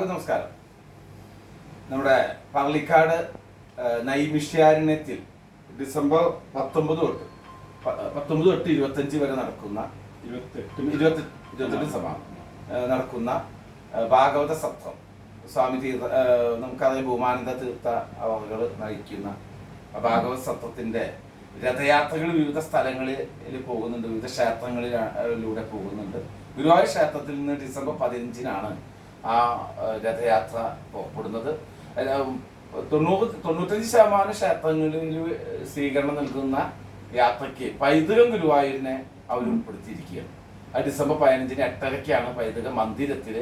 നമസ്കാരം. നമ്മുടെ പള്ളിക്കാട് നൈമിഷ്യാരണ്യത്തിൽ ഡിസംബർ പത്തൊമ്പത് തൊട്ട് പത്തൊമ്പത് തൊട്ട് ഇരുപത്തഞ്ച് വരെ നടക്കുന്ന ഇരുപത്തെട്ട് ഇരുപത്തി ഇരുപത്തെട്ട് സഭ നടക്കുന്ന ഭാഗവത സത്വം സ്വാമി തീർത്ഥ നമുക്കറിയാം ഭൂമാനന്ദ തീർത്ഥ അവകൾ നയിക്കുന്ന ഭാഗവത സത്വത്തിന്റെ രഥയാത്രകൾ വിവിധ സ്ഥലങ്ങളിൽ പോകുന്നുണ്ട് വിവിധ ക്ഷേത്രങ്ങളിലൂടെ പോകുന്നുണ്ട്. ഗുരുവായൂർ ക്ഷേത്രത്തിൽ നിന്ന് ഡിസംബർ പതിനഞ്ചിനാണ് ആ രഥയാത്ര പുറപ്പെടുന്നത് തൊണ്ണൂറ് തൊണ്ണൂറ്റഞ്ച് ശതമാനം ക്ഷേത്രങ്ങളിൽ സ്വീകരണം നൽകുന്ന യാത്രയ്ക്ക് പൈതൃകം ഗുരുവായൂരിനെ അവർ ഉൾപ്പെടുത്തിയിരിക്കുകയാണ്. ആ ഡിസംബർ പതിനഞ്ചിന് എട്ടരയ്ക്കാണ് പൈതൃക മന്ദിരത്തിൽ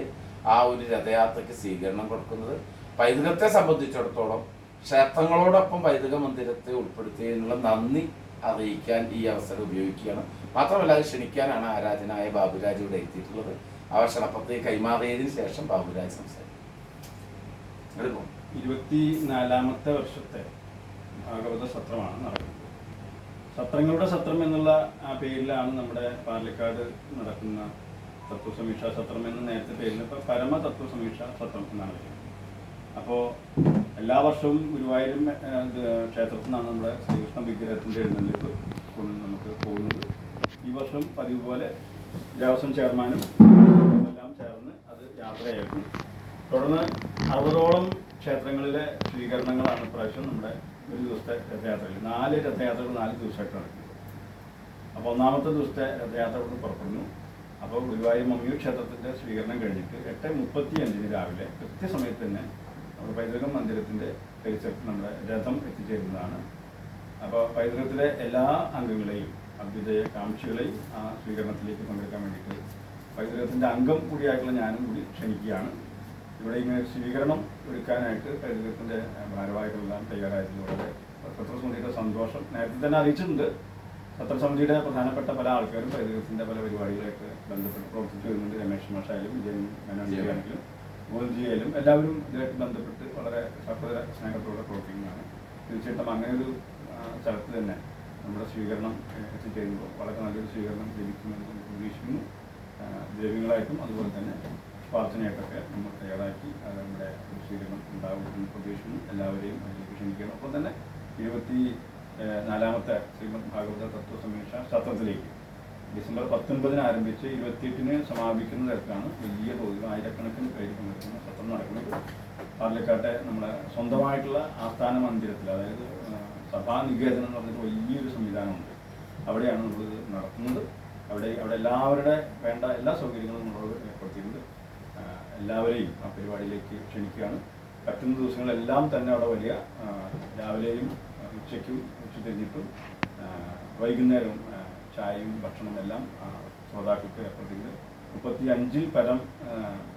ആ ഒരു രഥയാത്രയ്ക്ക് സ്വീകരണം കൊടുക്കുന്നത്. പൈതൃകത്തെ സംബന്ധിച്ചിടത്തോളം ക്ഷേത്രങ്ങളോടൊപ്പം പൈതൃക മന്ദിരത്തെ ഉൾപ്പെടുത്തിയതിനുള്ള നന്ദി അറിയിക്കാൻ ഈ അവസരം ഉപയോഗിക്കുകയാണ്. മാത്രമല്ല അത് ക്ഷണിക്കാനാണ് ആരാധനായ ബാബുരാജ് ഇവിടെ എത്തിയിട്ടുള്ളത്. ആ ക്ഷണപ്പത്തെ കൈമാറിയതിനു ശേഷം ബാബുരാജ് സംസാരിക്കും. ഇരുപത്തിനാലാമത്തെ ഇരുപത്തി നാലാമത്തെ വർഷത്തെ ഭാഗവത സത്രമാണ് നടക്കുന്നത്. സത്രങ്ങളുടെ സത്രം എന്നുള്ള ആ പേരിലാണ് നമ്മുടെ പാലക്കാട് നടക്കുന്ന തത്വസമീക്ഷ സത്രം എന്ന നേരത്തെ പേരിൽ ഇപ്പോൾ പരമ തത്വസമീക്ഷ സത്രം എന്നാണ് പറയുന്നത് അപ്പോൾ എല്ലാ വർഷവും ഗുരുവായൂരും ക്ഷേത്രത്തിൽ നിന്നാണ് നമ്മുടെ ശ്രീകൃഷ്ണ വിഗ്രഹത്തിന്റെ എഴുന്നള്ളിപ്പ് കൊണ്ട് നമുക്ക് പോകുന്നത്. ഈ വർഷം പതിവ് പോലെ ദേവസ്വം ചെയർമാനും എല്ലാം ചേർന്ന് അത് യാത്രയായിരുന്നു. തുടർന്ന് അറുപതോളം ക്ഷേത്രങ്ങളിലെ സ്വീകരണങ്ങളാണ് പ്രാവശ്യം നമ്മുടെ ഒരു ദിവസത്തെ രഥയാത്രയിൽ നാല് രഥയാത്രകൾ നാല് ദിവസമായിട്ട് നടക്കുന്നത് അപ്പോൾ ഒന്നാമത്തെ ദിവസത്തെ രഥയാത്ര കൊണ്ട് പുറപ്പെടുന്നു. അപ്പോൾ ഗുരുവായൂർ മമ്മിയൂർ ക്ഷേത്രത്തിന്റെ സ്വീകരണം കഴിഞ്ഞിട്ട് എട്ട് മുപ്പത്തി അഞ്ചിന് രാവിലെ കൃത്യസമയത്ത് തന്നെ നമ്മുടെ പൈതൃകം മന്ദിരത്തിന്റെ പരിസരത്ത് നമ്മുടെ രഥം എത്തിച്ചേരുന്നതാണ്. അപ്പോൾ പൈതൃകത്തിലെ എല്ലാ അംഗങ്ങളെയും അഭ്യുദയ കാംക്ഷികളെയും ആ സ്വീകരണത്തിലേക്ക് പങ്കെടുക്കാൻ വേണ്ടിയിട്ട് പൈതൃകത്തിന്റെ അംഗം കൂടിയായിട്ടുള്ള ഞാനും കൂടി ക്ഷണിക്കുകയാണ്. ഇവിടെ ഇങ്ങനെ സ്വീകരണം ഒരുക്കാനായിട്ട് പൈതൃകത്തിന്റെ ഭാരവാഹികളെല്ലാം തയ്യാറായതിലൂടെ പത്രസമിതിയുടെ സന്തോഷം നേരത്തെ തന്നെ അറിയിച്ചിട്ടുണ്ട്. പത്രസമിതിയുടെ പ്രധാനപ്പെട്ട പല ആൾക്കാരും പൈതൃകത്തിന്റെ പല പരിപാടികളായിട്ട് ബന്ധപ്പെട്ട് പ്രവർത്തിച്ചു വരുന്നുണ്ട്. രമേശ് മാഷായാലും വിജയൻ മേനോൻജിയാണെങ്കിലും മോഹൻജിയായാലും എല്ലാവരും ഇതുമായിട്ട് ബന്ധപ്പെട്ട് വളരെ സഹോദര സ്നേഹത്തോടെ പ്രവർത്തിക്കുന്നതാണ്. തീർച്ചയായിട്ടും അങ്ങനെ ഒരു സ്ഥലത്ത് തന്നെ നമ്മുടെ സ്വീകരണം എത്തിച്ചേരുമ്പോൾ വളരെ നല്ലൊരു സ്വീകരണം ലഭിക്കുമെന്ന് പ്രതീക്ഷിക്കുന്നു. ദൈവങ്ങളായിട്ടും അതുപോലെ തന്നെ പ്രാർത്ഥനയായിട്ടൊക്കെ നമ്മൾ തയ്യാറാക്കി നമ്മുടെ സ്വീകരണം ഉണ്ടാകുമെന്ന് പ്രതീക്ഷിക്കുന്നു. എല്ലാവരെയും അതിലേക്ക് ക്ഷണിക്കണം ഒപ്പം തന്നെ ഇരുപത്തി നാലാമത്തെ ശ്രീമദ് ഭാഗവത തത്വ സമീക്ഷ സത്രത്തിലേക്ക് ഡിസംബർ പത്തൊൻപതിന് ആരംഭിച്ച് ഇരുപത്തിയെട്ടിന് സമാപിക്കുന്ന തരത്തിലാണ് വലിയ തോതിൽ ആയിരക്കണക്കിന് പേര് പങ്കെടുക്കുന്ന സത്രം നടക്കുന്നത്. പാലക്കാട്ടെ നമ്മുടെ സ്വന്തമായിട്ടുള്ള ആസ്ഥാന മന്ദിരത്തിൽ അതായത് സഭാ നികേതനം എന്ന് പറഞ്ഞിട്ട് വലിയൊരു സംവിധാനമുണ്ട്. അവിടെയാണ് നമ്മൾ നടത്തുന്നത്. അവിടെ അവിടെ എല്ലാവരുടെ വേണ്ട എല്ലാ സൗകര്യങ്ങളും നമ്മളോട് ഏർപ്പെടുത്തിയിട്ടുണ്ട്. എല്ലാവരെയും ആ പരിപാടിയിലേക്ക് ക്ഷണിക്കുകയാണ്. പറ്റുന്ന ദിവസങ്ങളെല്ലാം തന്നെ അവിടെ വലിയ രാവിലെയും ഉച്ചയ്ക്കും ഉച്ച തിരിഞ്ഞിട്ടും വൈകുന്നേരം ചായയും ഭക്ഷണവും എല്ലാം ശ്രോതാക്കൾക്ക് ഏർപ്പെടുത്തിയത് മുപ്പത്തി അഞ്ചിൽ പരം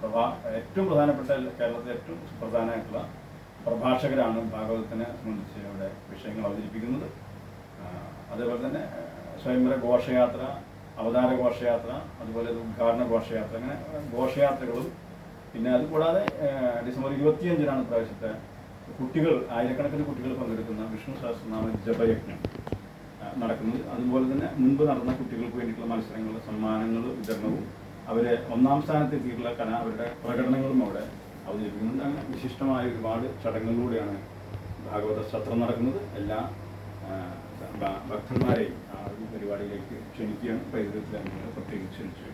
പ്രഭാ ഏറ്റവും പ്രധാനപ്പെട്ട കേരളത്തിലെ ഏറ്റവും സുപ്രധാനമായിട്ടുള്ള പ്രഭാഷകരാണ് ഭാഗവതത്തിനെ സംബന്ധിച്ച് ഇവിടെ വിഷയങ്ങൾ അവതരിപ്പിക്കുന്നത്. അതേപോലെ തന്നെ സ്വയംവര ഘോഷയാത്ര അവതാര ഘോഷയാത്ര അതുപോലെ ഉദ്ഘാടന ഘോഷയാത്ര അങ്ങനെ ഘോഷയാത്രകളും. പിന്നെ അതുകൂടാതെ ഡിസംബർ ഇരുപത്തിയഞ്ചിനാണ് പ്രാവശ്യത്തെ കുട്ടികൾ ആയിരക്കണക്കിന് കുട്ടികൾ പങ്കെടുക്കുന്ന വിഷ്ണു സഹസ്രനാമ ജപയജ്ഞം. നടക്കുന്നത്. അതുപോലെ തന്നെ മുൻപ് നടന്ന കുട്ടികൾക്ക് വേണ്ടിയിട്ടുള്ള മത്സരങ്ങളുടെ സമ്മാനങ്ങൾ വിതരണവും അവരെ ഒന്നാം സ്ഥാനത്ത് എത്തിയിട്ടുള്ള കല അവരുടെ പ്രകടനങ്ങളും അവിടെ അവതരിപ്പിക്കുന്നുണ്ട്. അങ്ങനെ വിശിഷ്ടമായ ഒരുപാട് ചടങ്ങുകളിലൂടെയാണ് ഭാഗവത സത്രം നടക്കുന്നത്. എല്ലാ ഭക്തന്മാരെയും ആ ഒരു പരിപാടിയിലേക്ക് ക്ഷണിക്കുകയാണ്. പൈതൃകത്തിലാണ് പ്രത്യേകിച്ച് ക്ഷണിച്ചു.